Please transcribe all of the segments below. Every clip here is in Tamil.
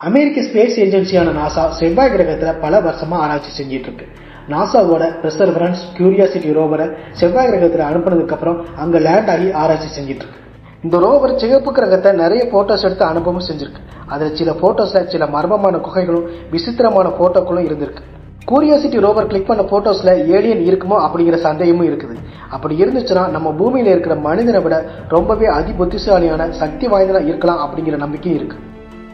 அமெரிக்க ஸ்பேஸ் ஏஜென்சியான நாசா செவ்வாய் கிரகத்துல பல வருஷமா ஆராய்ச்சி செஞ்சிட்டு இருக்கு நாசாவோட பெர்சர்வரன்ஸ் கியூரியாசிட்டி ரோவரை செவ்வாய் கிரகத்துல அனுப்புனதுக்கு அப்புறம் அங்க லேண்ட் ஆகி ஆராய்ச்சி செஞ்சிட்டு இருக்கு இந்த ரோவர் சிகப்பு கிரகத்தை நிறைய போட்டோஸ் எடுத்து அனுபவம் செஞ்சிருக்கு. அதில் சில போட்டோஸ்ல சில மர்மமான குகைகளும் விசித்திரமான போட்டோக்களும் இருந்திருக்கு. கூரியாசிட்டி ரோவர் கிளிக் பண்ண போட்டோஸ்ல ஏலியன் இருக்குமோ அப்படிங்கிற சந்தேகமும் இருக்குது. அப்படி இருந்துச்சுன்னா நம்ம பூமியில இருக்கிற மனிதனை விட ரொம்பவே அதி புத்திசாலியான சக்தி வாய்ந்தனா இருக்கலாம் அப்படிங்கிற நம்பிக்கையும் இருக்கு.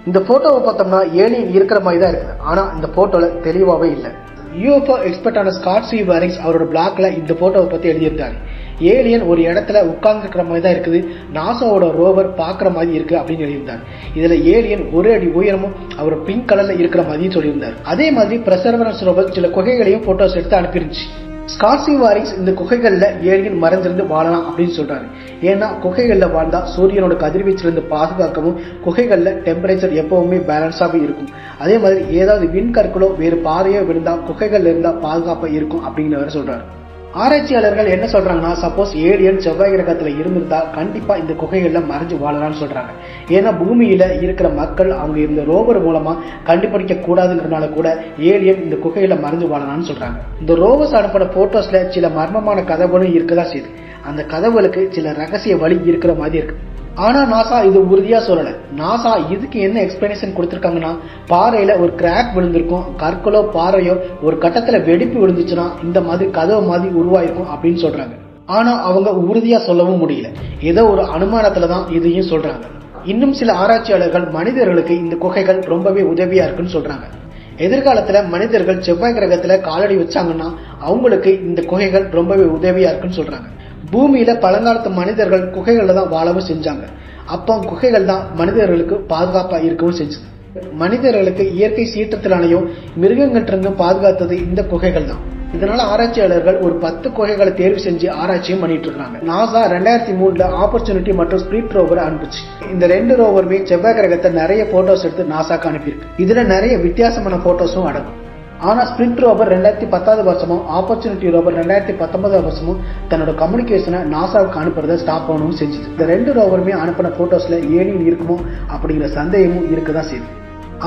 இந்த போட்டோவை பார்த்தோம்னா ஏலியன் இருக்கிற மாதிரி தான் இருக்குது. ஆனா இந்த போட்டோல தெளிவாவே இல்லை. யூஎஃப்ஓ எக்ஸ்பர்ட்டான ஸ்காட் சி வாரிங்ஸ் அவரோட பிளாக்ல இந்த போட்டோவை பத்தி எழுதியிருந்தாரு ஏலியன் ஒரு இடத்துல உட்கார்ந்து இருக்கிற மாதிரி தான் இருக்குது. நாசாவோட ரோவர் பார்க்குற மாதிரி இருக்கு அப்படின்னு எழுதியிருந்தார். இதுல ஏலியன் ஒரு அடி உயரமும் அவர் பிங்க் கலர்ல இருக்கிற மாதிரியும் சொல்லியிருந்தார். அதே மாதிரி பிரசர்வரன்ஸ் ரோவர் சில குகைகளையும் போட்டோஸ் எடுத்து அனுப்பிருந்துச்சு ஸ்காட்சி வாரிங்ஸ் இந்த குகைகளில் ஏலியன் மறைஞ்சிருந்து வாழலாம் அப்படின்னு சொல்றாரு. ஏன்னா குகைகளில் வாழ்ந்தால் சூரியனோட கதிர்வீச்சிலிருந்து பாதுகாக்கவும் குகைகளில் டெம்பரேச்சர் எப்பவுமே பேலன்ஸாகவும் இருக்கும். அதே மாதிரி ஏதாவது விண்கற்களோ வேறு பாறையோ விழுந்தால் குகைகளில் இருந்தால் பாதுகாப்பாக இருக்கும் அப்படிங்கிற வேற சொல்றாரு. ஆராய்ச்சியாளர்கள் என்ன சொல்றாங்கன்னா சப்போஸ் ஏலியன் செவ்வாய் கிரகத்துல இருந்திருந்தா கண்டிப்பா இந்த குகைகள்ல மறைஞ்சு வாழலாம்னு சொல்றாங்க. ஏன்னா பூமியில இருக்கிற மக்கள் அவங்க இருந்த ரோவர் மூலமா கண்டுபிடிக்க கூடாதுங்கிறனால கூட ஏலியன் இந்த குகையில மறைஞ்சு வாழலாம்னு சொல்றாங்க. இந்த ரோவர்ஸ் அனுப்பின போட்டோஸ்ல சில மர்மமான கதவுகளும் இருக்கதான் செய்யுது அந்த கதவுகளுக்கு சில ரகசிய வழி இருக்கிற மாதிரி இருக்கு. ஆனா நாசா இது உறுதியா சொல்லல. நாசா இதுக்கு என்ன எக்ஸ்பிளனேஷன் கொடுத்திருக்காங்கன்னா பாறையில ஒரு கிராக் விழுந்திருக்கும் கற்களோ பாறையோ ஒரு கட்டத்துல வெடிப்பு விழுந்துச்சுன்னா இந்த மாதிரி கதவு மாதிரி உருவாயிருக்கும் அப்படின்னு சொல்றாங்க. ஆனா அவங்க உறுதியா சொல்லவும் முடியல. ஏதோ ஒரு அனுமானத்துல தான் இதையும் சொல்றாங்க. இன்னும் சில ஆராய்ச்சியாளர்கள் மனிதர்களுக்கு இந்த குகைகள் ரொம்பவே உதவியா இருக்குன்னு சொல்றாங்க. எதிர்காலத்துல மனிதர்கள் செவ்வாய் கிரகத்துல காலடி வச்சாங்கன்னா அவங்களுக்கு இந்த குகைகள் ரொம்பவே உதவியா இருக்குன்னு சொல்றாங்க. பூமியில பழங்காலத்து மனிதர்கள் குகைகளில் தான் வாழவும் செஞ்சாங்க. அப்போ குகைகள் தான் மனிதர்களுக்கு பாதுகாப்பா இருக்கவும் செஞ்சது. மனிதர்களுக்கு இயற்கை சீற்றத்தினாலையும் மிருகங்கள்ட்டிருந்தும் பாதுகாத்தது இந்த குகைகள் தான். இதனால ஆராய்ச்சியாளர்கள் ஒரு பத்து குகைகளை தேர்வு செஞ்சு ஆராய்ச்சியும் பண்ணிட்டு இருக்காங்க. நாசா ரெண்டாயிரத்தி மூணுல ஆப்பர்ச்சுனிட்டி மற்றும் ஸ்பீட் ரோவர் அனுப்பிச்சு. இந்த ரெண்டு ரோவருமே செவ்வாய் கிரகத்தை நிறைய போட்டோஸ் எடுத்து நாசாக்கு அனுப்பியிருக்கு. இதுல நிறைய வித்தியாசமான போட்டோஸும் அடங்கும். ஆனால் ஸ்பிரிண்ட் ரோவர் ரெண்டாயிரத்தி பத்தாவது வருஷமும் ஆப்பர்ச்சுனிட்டி ரோவர் ரெண்டாயிரத்தி பத்தொன்பதாவது வருஷமும் தன்னோட கம்யூனிகேஷனை நாசாவுக்கு அனுப்புறதை ஸ்டாப் பண்ணவும் செஞ்சுது. இந்த ரெண்டு ரோவருமே அனுப்பின ஃபோட்டோஸில் ஏனியன் இருக்குமோ அப்படிங்கிற சந்தேகமும் இருக்க தான் செய்யுது.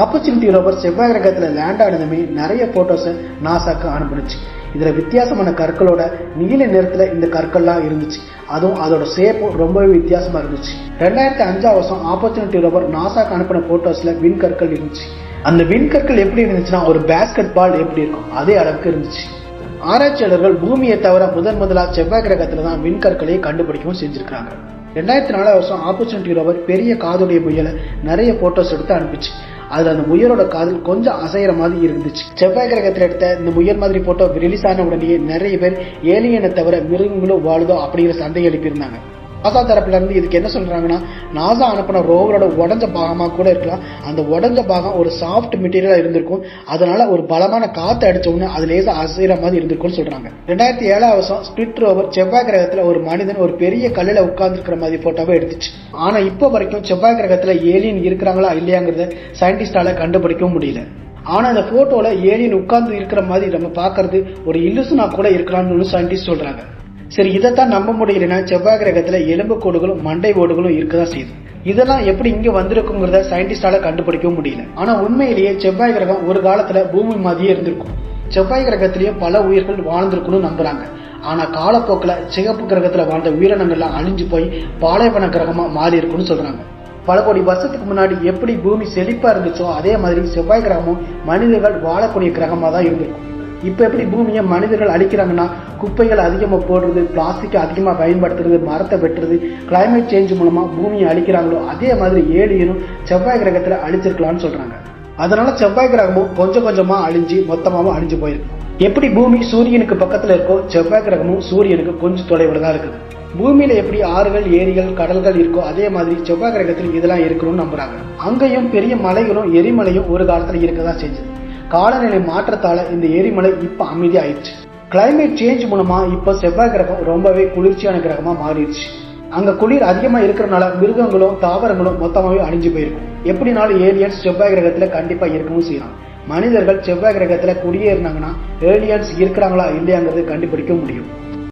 ஆப்பர்ச்சுனிட்டி ரோவர் செவ்வாய் கிரகத்தில் லேண்ட் ஆனதுமே நிறைய போட்டோஸை நாசாக்கு அனுப்புனுச்சு. இதில் வித்தியாசமான கற்களோட நீல நிறத்தில் இந்த கற்கள்லாம் இருந்துச்சு. அதுவும் அதோட ஷேப்பும் ரொம்பவே வித்தியாசமாக இருந்துச்சு. ரெண்டாயிரத்தி அஞ்சாம் வருஷம் ஆப்பர்ச்சுனிட்டி ரோவர் நாசாக்கு அனுப்பின ஃபோட்டோஸில் விண்கற்கள் இருந்துச்சு. அந்த விண்கற்கள் எப்படி இருந்துச்சுன்னா ஒரு பேஸ்கெட் பால் எப்படி இருக்கும் அதே அளவுக்கு இருந்துச்சு. ஆராய்ச்சியாளர்கள் பூமியை தவிர முதன் முதலாக செவ்வாய் கிரகத்தில் தான் விண்கற்களை கண்டுபிடிக்கவும் செஞ்சிருக்காங்க ரெண்டாயிரத்தி நாலாம் வருஷம் ஆப்பர்ச்சுனிட்டி ரோவர் பெரிய காதுடைய முயலை நிறைய போட்டோஸ் எடுத்து அனுப்பிச்சு. அதுல அந்த முயலோட காதல் கொஞ்சம் அசைகிற மாதிரி இருந்துச்சு. செவ்வாய் கிரகத்தில் எடுத்த இந்த முயல் மாதிரி போட்டோ ரிலீஸ் ஆன உடனே நிறைய பேர் ஏலியனை தவிர மிருகங்களும் வாழுதோ அப்படிங்கிற சந்தேகம் எழுப்பியிருந்தாங்க. நாசா தரப்புல இருந்து இதுக்கு என்ன சொல்றாங்கன்னா நாசா அனுப்பின ரோவரோட உடஞ்ச பாகமாக கூட இருக்கலாம். அந்த உடஞ்ச பாகம் ஒரு சாஃப்ட் மெட்டீரியலா இருந்திருக்கும். அதனால ஒரு பலமான காத்து அடிச்ச உடனே அது லேசா அசைகிற மாதிரி இருந்திருக்கும்னு சொல்றாங்க. ரெண்டாயிரத்தி ஏழாம் வருஷம் ஸ்பிட் ரோவர் செவ்வாய் கிரகத்துல ஒரு மனிதன் ஒரு பெரிய கல்லுல உட்கார்ந்து இருக்கிற மாதிரி போட்டோவை எடுத்துச்சு. ஆனா இப்போ வரைக்கும் செவ்வாய் கிரகத்துல ஏலியன் இருக்கிறாங்களா இல்லையாங்கிறத சயின்டிஸ்டால கண்டுபிடிக்கவும் முடியல. ஆனா அந்த போட்டோல ஏலியன் உட்கார்ந்து இருக்கிற மாதிரி நம்ம பாக்குறது ஒரு இல்லுசனா கூட இருக்கலாம்னு சயின்டிஸ்ட் சொல்றாங்க. சரி இதைத்தான் நம்ப முடியலன்னா செவ்வாய் கிரகத்துல எலும்பு கோடுகளும் மண்டை ஓடுகளும் இருக்கதான் செய்யுது. இதெல்லாம் எப்படி இங்க வந்திருக்குங்கிறத சயின்டிஸ்டால கண்டுபிடிக்கவும் முடியல. ஆனா உண்மையிலேயே செவ்வாய் கிரகம் ஒரு காலத்துல பூமி மாதிரியே இருந்திருக்கும். செவ்வாய் கிரகத்திலேயே பல உயிர்கள் வாழ்ந்திருக்குன்னு நம்புறாங்க. ஆனா காலப்போக்கில் சிகப்பு கிரகத்துல வாழ்ந்த உயிரினங்கள்லாம் அழிஞ்சு போய் பாலைவன கிரகமா மாறி இருக்குன்னு சொல்றாங்க. பல கோடி வருஷத்துக்கு முன்னாடி எப்படி பூமி செழிப்பா இருந்துச்சோ அதே மாதிரி செவ்வாய் கிரகமும் மனிதர்கள் வாழக்கூடிய கிரகமா தான் இருந்திருக்கும். இப்போ எப்படி பூமியை மனிதர்கள் அழிக்கிறாங்கன்னா குப்பைகள் அதிகமாக போடுறது பிளாஸ்டிக் அதிகமாக பயன்படுத்துறது மரத்தை வெட்டுறது கிளைமேட் சேஞ்ச் மூலமாக பூமியை அழிக்கிறாங்களோ அதே மாதிரி ஏலியனும் செவ்வாய் கிரகத்தில் அழிச்சிருக்கலாம்னு சொல்கிறாங்க அதனால செவ்வாய் கிரகமும் கொஞ்சம் கொஞ்சமாக அழிஞ்சு மொத்தமாகவும் அழிஞ்சு போயிருக்கு. எப்படி பூமி சூரியனுக்கு பக்கத்தில் இருக்கோ செவ்வாய் கிரகமும் சூரியனுக்கு கொஞ்சம் தொலைவில் தான் இருக்குது. பூமியில எப்படி ஆறுகள் ஏரிகள் கடல்கள் இருக்கோ அதே மாதிரி செவ்வாய் கிரகத்தில் இதெல்லாம் இருக்கணும்னு நம்புறாங்க. அங்கேயும் பெரிய மலைகளும் எரிமலையும் ஒரு காலத்துல இருக்கதான் செஞ்சது. காலநிலை மாற்றத்தால இந்த எரிமலை இப்ப அமைதி ஆயிடுச்சு கிளைமேட் சேஞ்ச் மூலமா இப்ப செவ்வாய் கிரகம் ரொம்பவே குளிர்ச்சியான கிரகமா மாறிடுச்சு. அங்க குளிர் அதிகமா இருக்கிறனால மிருகங்களும் தாவரங்களும் மொத்தமாவே அழிஞ்சு போயிருக்கும் எப்படினாலும் ஏலியன்ஸ் செவ்வாய் கிரகத்துல கண்டிப்பா இருக்கவும் செய்யலாம். மனிதர்கள் செவ்வாய் கிரகத்துல குடியேறினாங்கன்னா ஏலியன்ஸ் இருக்கிறாங்களா இல்லையாங்கிறது கண்டுபிடிக்க முடியும்.